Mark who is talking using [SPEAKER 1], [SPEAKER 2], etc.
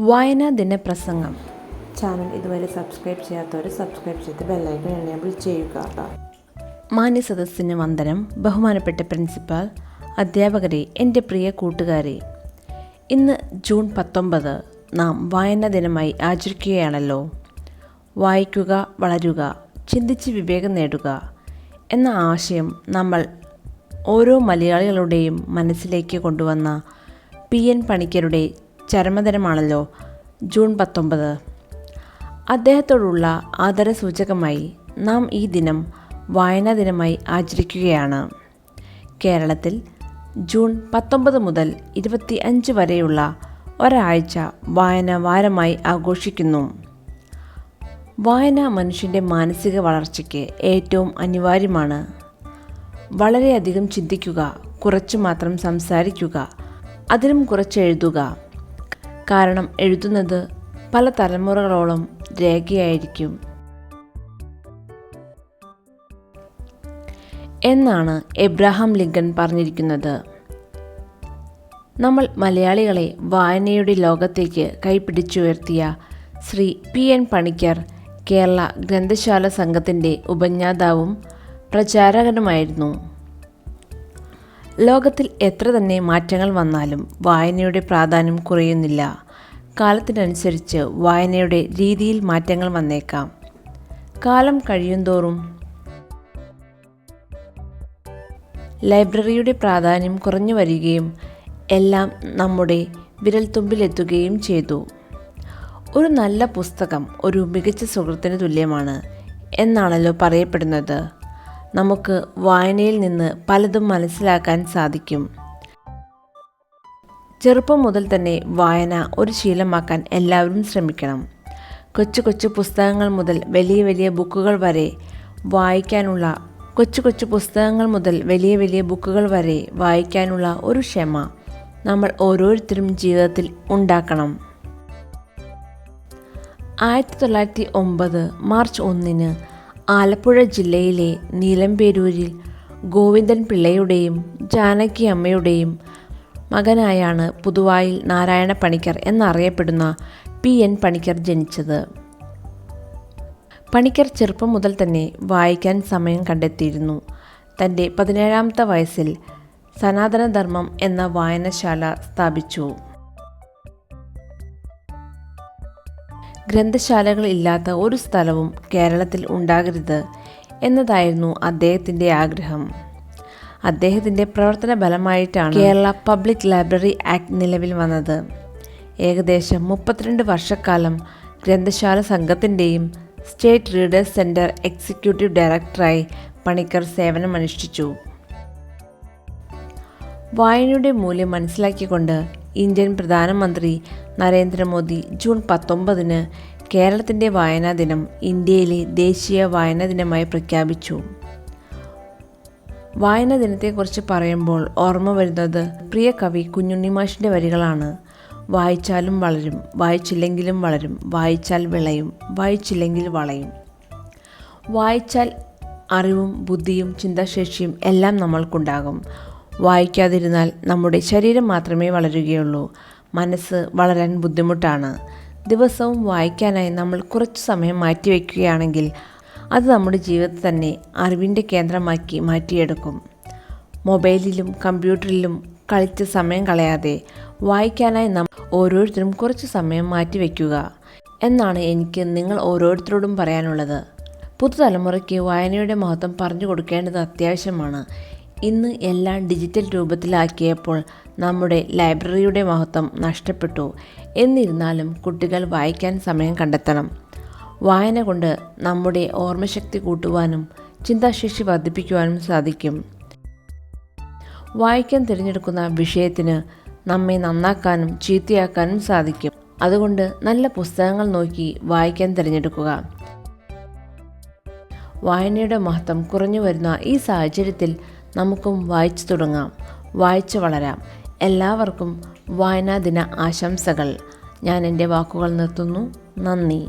[SPEAKER 1] വായനാ ദിന പ്രസംഗം
[SPEAKER 2] ചാനൽ ഇതുവരെ സബ്സ്ക്രൈബ് ചെയ്യാത്തവർ സബ്സ്ക്രൈബ് ചെയ്ത് ബെല്ലൈക്കൺ എനേബിൾ ചെയ്യുക
[SPEAKER 1] മാന്യ സദസ്സിന് വന്ദനം. ബഹുമാനപ്പെട്ട പ്രിൻസിപ്പാൾ അധ്യാപകരെ എന്റെ പ്രിയ കൂട്ടുകാരെ. ഇന്ന് ജൂൺ പത്തൊമ്പത് നാം വായനാ ദിനമായി ആചരിക്കുകയാണല്ലോ. വായിക്കുക വളരുക ചിന്തിച്ച് വിവേകം നേടുക എന്ന ആശയം നമ്മൾ ഓരോ മലയാളികളുടെയും മനസ്സിലേക്ക് കൊണ്ടുവന്ന പി എൻ പണിക്കരുടെ ചരമദിനമാണല്ലോ. ജൂൺ പത്തൊമ്പത്. അദ്ദേഹത്തോടുള്ള ആദരസൂചകമായി നാം ഈ ദിനം വായനാ ദിനമായി ആചരിക്കുകയാണ്. കേരളത്തിൽ ജൂൺ പത്തൊമ്പത് മുതൽ ഇരുപത്തി അഞ്ച് വരെയുള്ള ഒരാഴ്ച വായന വാരമായി ആഘോഷിക്കുന്നു. വായന മനുഷ്യന്റെ മാനസിക വളർച്ചയ്ക്ക് ഏറ്റവും അനിവാര്യമാണ്. വളരെയധികം ചിന്തിക്കുക കുറച്ച് മാത്രം സംസാരിക്കുക അതിലും കുറച്ച് എഴുതുക. കാരണം എഴുതുന്നത് പല തലമുറകളോളം രേഖയായിരിക്കും. എന്നാണ് എബ്രഹാം ലിങ്കൺ പറഞ്ഞിരിക്കുന്നത്. നമ്മൾ മലയാളികളെ വായനയുടെ ലോകത്തേക്ക് കൈപിടിച്ചുയർത്തിയ ശ്രീ പി എൻ പണിക്കർ കേരള ഗ്രന്ഥശാല സംഘത്തിന്റെ ഉപജ്ഞാതാവും പ്രചാരകനുമായിരുന്നു. ലോകത്തിൽ എത്ര തന്നെ മാറ്റങ്ങൾ വന്നാലും വായനയുടെ പ്രാധാന്യം കുറയുന്നില്ല. കാലത്തിനനുസരിച്ച് വായനയുടെ രീതിയിൽ മാറ്റങ്ങൾ വന്നേക്കാം. കാലം കഴിയുന്തോറും ലൈബ്രറിയുടെ പ്രാധാന്യം കുറഞ്ഞു വരികയും എല്ലാം നമ്മുടെ വിരൽത്തുമ്പിലെത്തുകയും ചെയ്തു. ഒരു നല്ല പുസ്തകം ഒരു മികച്ച സുഹൃത്തിന് തുല്യമാണ് എന്നാണല്ലോ പറയപ്പെടുന്നത്. നമുക്ക് വായനയിൽ നിന്ന് പലതും മനസ്സിലാക്കാൻ സാധിക്കും. ചെറുപ്പം മുതൽ തന്നെ വായന ഒരു ശീലമാക്കാൻ എല്ലാവരും ശ്രമിക്കണം. കൊച്ചു കൊച്ചു പുസ്തകങ്ങൾ മുതൽ വലിയ വലിയ ബുക്കുകൾ വരെ വായിക്കാനുള്ള കൊച്ചു കൊച്ചു പുസ്തകങ്ങൾ മുതൽ വലിയ വലിയ ബുക്കുകൾ വരെ വായിക്കാനുള്ള ഒരു ക്ഷമ നമ്മൾ ഓരോരുത്തരും ജീവിതത്തിൽ ഉണ്ടാക്കണം. ആയിരത്തി തൊള്ളായിരത്തി ഒമ്പത് മാർച്ച് ഒന്നിന് ആലപ്പുഴ ജില്ലയിലെ നീലമ്പേരൂരിൽ ഗോവിന്ദൻ പിള്ളയുടെയും ജാനകി അമ്മയുടെയും മകനായാണ് പുതുവായിൽ നാരായണ പണിക്കർ എന്നറിയപ്പെടുന്ന പി എൻ പണിക്കർ ജനിച്ചത്. പണിക്കർ ചെറുപ്പം മുതൽ തന്നെ വായിക്കാൻ സമയം കണ്ടെത്തിയിരുന്നു. തന്റെ പതിനേഴാമത്തെ വയസ്സിൽ സനാതനധർമ്മം എന്ന വായനശാല സ്ഥാപിച്ചു. ഗ്രന്ഥശാലകൾ ഇല്ലാത്ത ഒരു സ്ഥലവും കേരളത്തിൽ ഉണ്ടാകരുത് എന്നതായിരുന്നു അദ്ദേഹത്തിന്റെ ആഗ്രഹം. അദ്ദേഹത്തിന്റെ പ്രവർത്തന ഫലമായിട്ടാണ് കേരള പബ്ലിക് ലൈബ്രറി ആക്ട് നിലവിൽ വന്നത്. ഏകദേശം മുപ്പത്തിരണ്ട് വർഷക്കാലം ഗ്രന്ഥശാല സംഘത്തിന്റെയും സ്റ്റേറ്റ് റീഡേഴ്സ് സെന്റർ എക്സിക്യൂട്ടീവ് ഡയറക്ടറായി പണിക്കർ സേവനമനുഷ്ഠിച്ചു. വായനയുടെ മൂല്യം മനസ്സിലാക്കിക്കൊണ്ട് ഇന്ത്യൻ പ്രധാനമന്ത്രി നരേന്ദ്രമോദി ജൂൺ പത്തൊമ്പതിന് കേരളത്തിന്റെ വായനാ ദിനം ഇന്ത്യയിലെ ദേശീയ വായനാ ദിനമായി പ്രഖ്യാപിച്ചു. വായനാ ദിനത്തെക്കുറിച്ച് പറയുമ്പോൾ ഓർമ്മ വരുന്നത് പ്രിയ കവി കുഞ്ഞുണ്ണി കുഞ്ഞുണ്ണിമാഷിന്റെ വരികളാണ്. വായിച്ചാലും വളരും വായിച്ചില്ലെങ്കിലും വളരും വായിച്ചാൽ വിളയും വായിച്ചില്ലെങ്കിൽ വളയും. വായിച്ചാൽ അറിവും ബുദ്ധിയും ചിന്താശേഷിയും എല്ലാം നമ്മൾക്കുണ്ടാകും. വായിക്കാതിരുന്നാൽ നമ്മുടെ ശരീരം മാത്രമേ വളരുകയുള്ളൂ. മനസ്സ് വളരാൻ ബുദ്ധിമുട്ടാണ്. ദിവസവും വായിക്കാനായി നമ്മൾ കുറച്ച് സമയം മാറ്റിവെക്കുകയാണെങ്കിൽ അത് നമ്മുടെ ജീവിതത്തെ തന്നെ അറിവിന്റെ കേന്ദ്രമാക്കി മാറ്റിയെടുക്കും. മൊബൈലിലും കമ്പ്യൂട്ടറിലും കളിച്ച് സമയം കളയാതെ വായിക്കാനായി നാം ഓരോരുത്തരും കുറച്ച് സമയം മാറ്റിവെക്കുക എന്നാണ് എനിക്ക് നിങ്ങൾ ഓരോരുത്തരോടും പറയാനുള്ളത്. പുതുതലമുറയ്ക്ക് വായനയുടെ മഹത്വം പറഞ്ഞു കൊടുക്കേണ്ടത് അത്യാവശ്യമാണ്. ഇന്ന് എല്ലാം ഡിജിറ്റൽ രൂപത്തിലാക്കിയപ്പോൾ നമ്മുടെ ലൈബ്രറിയുടെ മഹത്വം നഷ്ടപ്പെട്ടു. എന്നിരുന്നാലും കുട്ടികൾ വായിക്കാൻ സമയം കണ്ടെത്തണം. വായന കൊണ്ട് നമ്മുടെ ഓർമ്മശക്തി കൂട്ടുവാനും ചിന്താശേഷി വർദ്ധിപ്പിക്കുവാനും സാധിക്കും. വായിക്കാൻ തിരഞ്ഞെടുക്കുന്ന വിഷയത്തിന് നമ്മെ നന്നാക്കാനും ചീത്തയാക്കാനും സാധിക്കും. അതുകൊണ്ട് നല്ല പുസ്തകങ്ങൾ നോക്കി വായിക്കാൻ തിരഞ്ഞെടുക്കുക. വായനയുടെ മഹത്വം കുറഞ്ഞു വരുന്ന ഈ സാഹചര്യത്തിൽ നമുക്കും വായിച്ചു തുടങ്ങാം. വായിച്ചു വളരാം. എല്ലാവർക്കും വായനാ ദിന ആശംസകൾ. ഞാൻ എന്റെ വാക്കുകൾ നിർത്തുന്നു. നന്ദി.